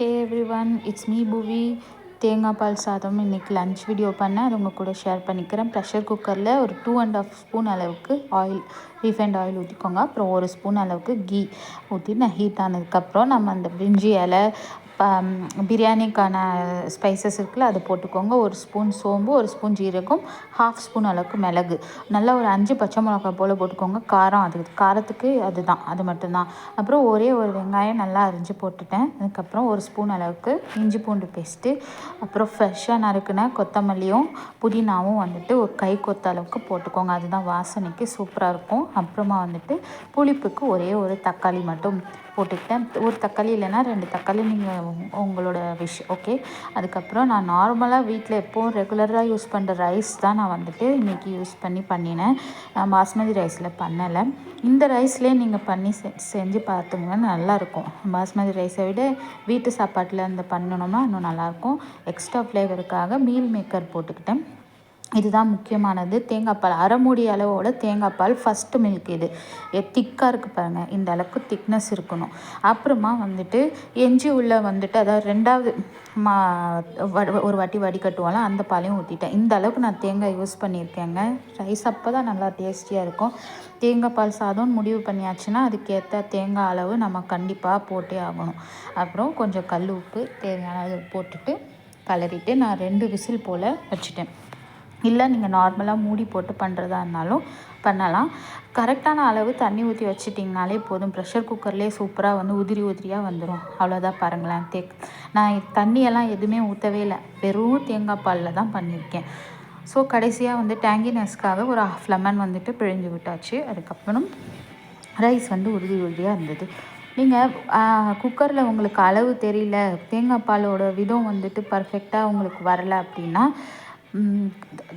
Hey everyone it's me Puvi. தேங்காய் பால் சாதம் இன்றைக்கி லன்ச் வீடியோ பண்ணேன். அது உங்கள் கூட ஷேர் பண்ணிக்கிறேன். ப்ரெஷர் குக்கரில் ஒரு டூ அண்ட் ஆஃப் ஸ்பூன் அளவுக்கு ஆயில் ரீஃபைண்ட் ஆயில் ஊற்றிக்கோங்க அப்புறம் ஒரு ஸ்பூன் அளவுக்கு கீ ஊற்றி நான் ஹீட் ஆனதுக்கப்புறம் நம்ம அந்த பிரிஞ்சி இலை பிரியாணிக்கான ஸ்பைசஸ் இருக்குல்ல அது போட்டுக்கோங்க. ஒரு ஸ்பூன் சோம்பு ஒரு ஸ்பூன் ஜீரகம் ஹாஃப் ஸ்பூன் அளவுக்கு மிளகு. நல்லா ஒரு அஞ்சு பச்சை மிளகா போல் போட்டுக்கோங்க. காரம் அது காரத்துக்கு அதுதான் அது மட்டும்தான். அப்புறம் ஒரே ஒரு வெங்காயம் நல்லா அரிஞ்சு போட்டுட்டேன். அதுக்கப்புறம் ஒரு ஸ்பூன் அளவுக்கு இஞ்சி பூண்டு பேஸ்ட்டு அப்புறம் ஃப்ரெஷ்ஷாக நறுக்குன கொத்தமல்லியும் புதினாவும் வந்துட்டு ஒரு கை கொத்த அளவுக்கு போட்டுக்கோங்க. அதுதான் வாசனைக்கு சூப்பராக இருக்கும். அப்புறமா வந்துட்டு புளிப்புக்கு ஒரே ஒரு தக்காளி மட்டும் போட்டுக்கிட்டேன். ஒரு தக்காளி இல்லைன்னா ரெண்டு தக்காளி நீங்கள் உங்களோட விஷ் ஓகே அதுக்கப்புறம் நான் நார்மலாக வீட்டில் எப்போவும் ரெகுலராக யூஸ் பண்ணுற ரைஸ் தான் நான் வந்துட்டு இன்றைக்கி யூஸ் பண்ணி பண்ணினேன். பாஸ்மதி ரைஸில் பண்ணலை. இந்த ரைஸ்லேயே நீங்கள் பண்ணி செ செஞ்சு பார்த்துங்க நல்லாயிருக்கும் பாஸ்மதி ரைஸை விட வீட்டு சாப்பாட்டில் இந்த பண்ணணும்னா இன்னும் நல்லாயிருக்கும் எக்ஸ்ட்ரா ஃப்ளேவருக்காக மீல் மேக்கர் போட்டுக்கிட்டேன். இதுதான் முக்கியமானது. தேங்காய் பால் அரை மூடி அளவோட தேங்காய் பால் ஃபஸ்ட்டு மில்க் இது. திக்காக இருக்குது பாருங்கள் இந்த அளவுக்கு திக்னஸ் இருக்கணும். அப்புறமா வந்துட்டு எஞ்சி உள்ள வந்துட்டு அதாவது ரெண்டாவது மா ஒரு வாட்டி வடிகட்டுவோம்ல அந்த பாலையும் ஊற்றிட்டேன் இந்த அளவுக்கு நான் தேங்காய் யூஸ் பண்ணியிருக்கேங்க. ரைஸ் அப்போ தான் நல்லா டேஸ்டியாக இருக்கும். தேங்காய் பால் சாதம்னு முடிவு பண்ணியாச்சுன்னா அதுக்கேற்ற தேங்காய் அளவு நம்ம கண்டிப்பாக போட்டே ஆகணும். அப்புறம் கொஞ்சம் கல் உப்பு தேவையான அளவு போட்டுட்டு கலரிட்டு நான் ரெண்டு விசில் போல் வச்சுட்டேன். இல்லை நீங்கள் நார்மலாக மூடி போட்டு பண்ணுறதா இருந்தாலும் பண்ணலாம். கரெக்டான அளவு தண்ணி ஊற்றி வச்சிட்டிங்கனாலே போதும். ப்ரெஷர் குக்கர்லேயே சூப்பராக வந்து உதிரி உதிரியாக வந்துடும் அவ்வளோதான் பாருங்களேன் தேக். நான் தண்ணியெல்லாம் எதுவுமே ஊற்றவே இல்லை. வெறும் தேங்காய் பாலில் தான் பண்ணியிருக்கேன். ஸோ கடைசியாக வந்து டேங்கினஸ்க்காக ஒரு ஹாஃப் லெமன் வந்துட்டு பிழிஞ்சு விட்டாச்சு. அதுக்கப்புறம் ரைஸ் வந்து உறுதி உறுதியாக இருந்தது. நீங்கள் குக்கரில் உங்களுக்கு அளவு தெரியல தேங்காய் பாலோட விதம் வந்துட்டு பர்ஃபெக்டாக உங்களுக்கு வரலை அப்படின்னா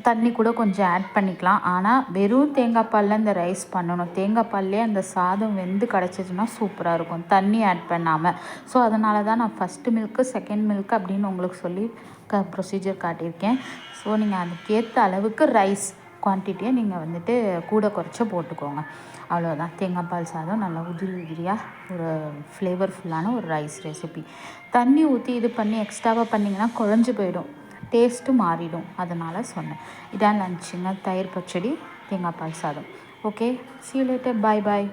தண்ணி கூட கொஞ்சம் ஆட் பண்ணிக்கலாம். ஆனால் வெறும் தேங்காய் பாலில் இந்த ரைஸ் பண்ணணும். தேங்காய் பால்லே அந்த சாதம் வெந்து கிடச்சிச்சின்னா சூப்பராக இருக்கும். தண்ணி ஆட் பண்ணாமல் ஸோ அதனால தான் நான் ஃபஸ்ட்டு மில்க்கு செகண்ட் மில்க்கு அப்படின்னு உங்களுக்கு சொல்லி க ப்ரொசீஜர் காட்டியிருக்கேன். ஸோ நீங்கள் அதுக்கேற்ற அளவுக்கு ரைஸ் குவான்டிட்டியை நீங்கள் வந்துட்டு கூட குறைச்ச போட்டுக்கோங்க. அவ்வளோதான் தேங்காய் பால் சாதம் நல்லா உதிரி உதிரியாக ஒரு ஃப்ளேவர்ஃபுல்லான ஒரு ரைஸ் ரெசிபி தண்ணி ஊற்றி இது பண்ணி எக்ஸ்ட்ராவாக பண்ணிங்கன்னா குழஞ்சி போயிடும். டேஸ்ட்டும் மாறிடும். அதனால் சொன்னேன். இதான் லஞ்சுங்க தயிர் பச்சடி தேங்காய் பால் சாதம். Okay see later bye bye